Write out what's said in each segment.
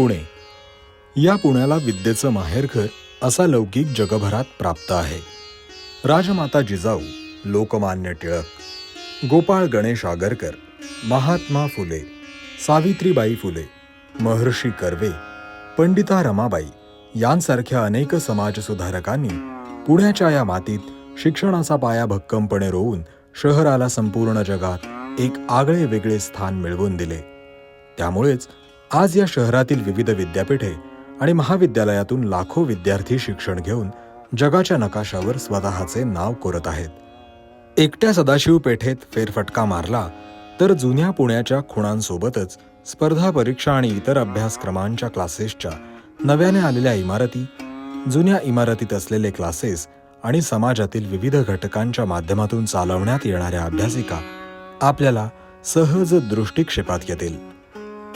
पुणे. या पुण्याला विद्येचं माहेरघर असा लौकिक जगभरात प्राप्त आहे. राजमाता जिजाऊ लोकमान्य टिळक गोपाळ गणेश आगरकर महात्मा फुले सावित्रीबाई फुले महर्षी कर्वे पंडिता रमाबाई यांसारख्या अनेक समाजसुधारकांनी पुण्याच्या या मातीत शिक्षणाचा पाया भक्कमपणे रोवून शहराला संपूर्ण जगात एक आगळे वेगळे स्थान मिळवून दिले. त्यामुळेच आज या शहरातील विविध विद्यापीठे आणि महाविद्यालयातून लाखो विद्यार्थी शिक्षण घेऊन जगाच्या नकाशावर स्वतःचे नाव कोरत आहेत. एकट्या सदाशिव पेठेत फेरफटका मारला तर जुन्या पुण्याच्या खुणांसोबतच स्पर्धा परीक्षा आणि इतर अभ्यासक्रमांच्या क्लासेसच्या नव्याने आलेल्या इमारती जुन्या इमारतीत असलेले क्लासेस आणि समाजातील विविध घटकांच्या माध्यमातून चालवण्यात येणाऱ्या अभ्यासिका आपल्याला सहज दृष्टिक्षेपात येतील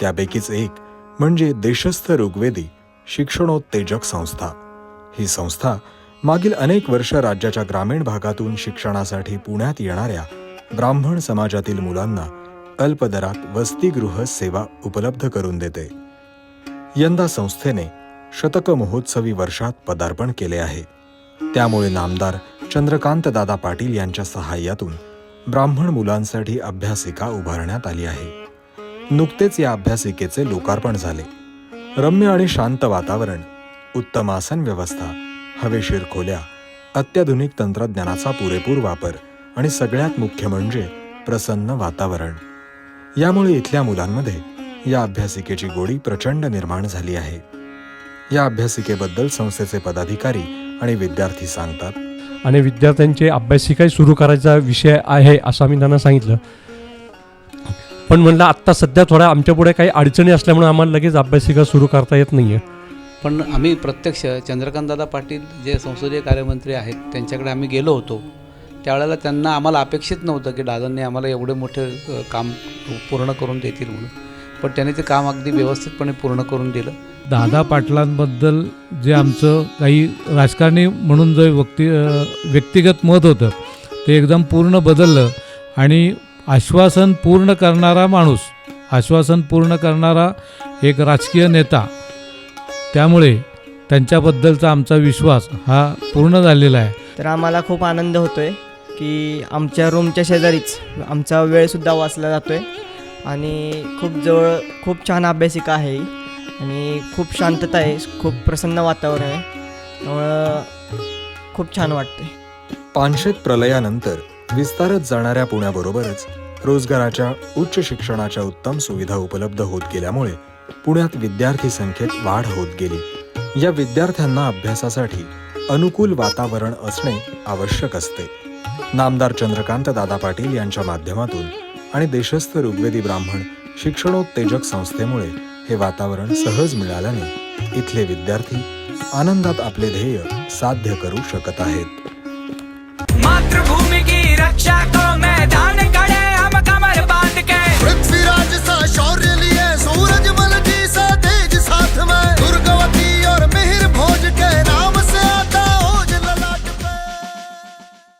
त्यापैकीच एक म्हणजे देशस्थ ऋग्वेदी शिक्षणोत्तेजक संस्था. ही संस्था मागील अनेक वर्ष राज्याच्या ग्रामीण भागातून शिक्षणासाठी पुण्यात येणाऱ्या ब्राह्मण समाजातील मुलांना अल्पदरात वसतिगृह सेवा उपलब्ध करून देते. यंदा संस्थेने शतक महोत्सवी वर्षात पदार्पण केले आहे. त्यामुळे नामदार चंद्रकांत दादा पाटील यांच्या सहाय्यातून ब्राह्मण मुलांसाठी अभ्यासिका उभारण्यात आली आहे. नुकतेच या अभ्यासिकेचे लोकार्पण झाले. रम्य आणि शांत वातावरण उत्तम आसन व्यवस्था हवेशीर खोल्या अत्याधुनिक तंत्रज्ञानाचा पुरेपूर वापर आणि सगळ्यात मुख्य म्हणजे प्रसन्न वातावरण. यामुळे इथल्या मुलांमध्ये या अभ्यासिकेची गोडी प्रचंड निर्माण झाली आहे. या अभ्यासिकेबद्दल संस्थेचे पदाधिकारी आणि विद्यार्थी सांगतात. आणि विद्यार्थ्यांचे अभ्यासिकाही सुरू करायचा विषय आहे असं आम्ही त्यांना सांगितलं. पण म्हणलं आत्ता सध्या थोड्या आमच्यापुढे काही अडचणी असल्यामुळे आम्हाला लगेच अभ्यासिका सुरू करता येत नाही आहे पण आम्ही प्रत्यक्ष चंद्रकांतदादा पाटील जे संसदीय कार्यमंत्री आहेत त्यांच्याकडे आम्ही गेलो होतो. त्यावेळेला त्यांना आम्हाला अपेक्षित नव्हतं की दादांनी आम्हाला एवढे मोठे काम पूर्ण करून देतील म्हणून. पण त्यांनी ते काम अगदी व्यवस्थितपणे पूर्ण करून दिलं. दादा पाटलांबद्दल जे आमचं काही राजकारणी म्हणून जे व्यक्ती व्यक्तिगत मत होतं ते एकदम पूर्ण बदललं आणि आश्वासन पूर्ण करणारा माणूस आश्वासन पूर्ण करणारा एक राजकीय नेता त्यामुळे त्यांच्याबद्दलचा आमचा विश्वास हा पूर्ण झालेला आहे. तर आम्हाला खूप आनंद होतो आहे की आमच्या रूमच्या शेजारीच आमचा वेळसुद्धा वाचला जातो आहे आणि खूप जवळ खूप छान अभ्यासिका आहे ही आणि खूप शांतता आहे खूप प्रसन्न वातावरण आहे. त्यामुळं खूप छान वाटते पानशेत प्रलयानंतर विस्तारत जाणाऱ्या पुण्याबरोबरच रोजगाराच्या उच्च शिक्षणाच्या उत्तम सुविधा उपलब्ध होत गेल्यामुळे पुण्यात विद्यार्थी संख्येत वाढ होत गेली. या विद्यार्थ्यांना अभ्यासासाठी अनुकूल वातावरण असणे आवश्यक असते. नामदार चंद्रकांत दादा पाटील यांच्या माध्यमातून आणि देशस्थ ऋग्वेदी ब्राह्मण शिक्षणोत्तेजक संस्थेमुळे हे वातावरण सहज मिळाल्याने इथले विद्यार्थी आनंदात आपले ध्येय साध्य करू शकत आहेत. की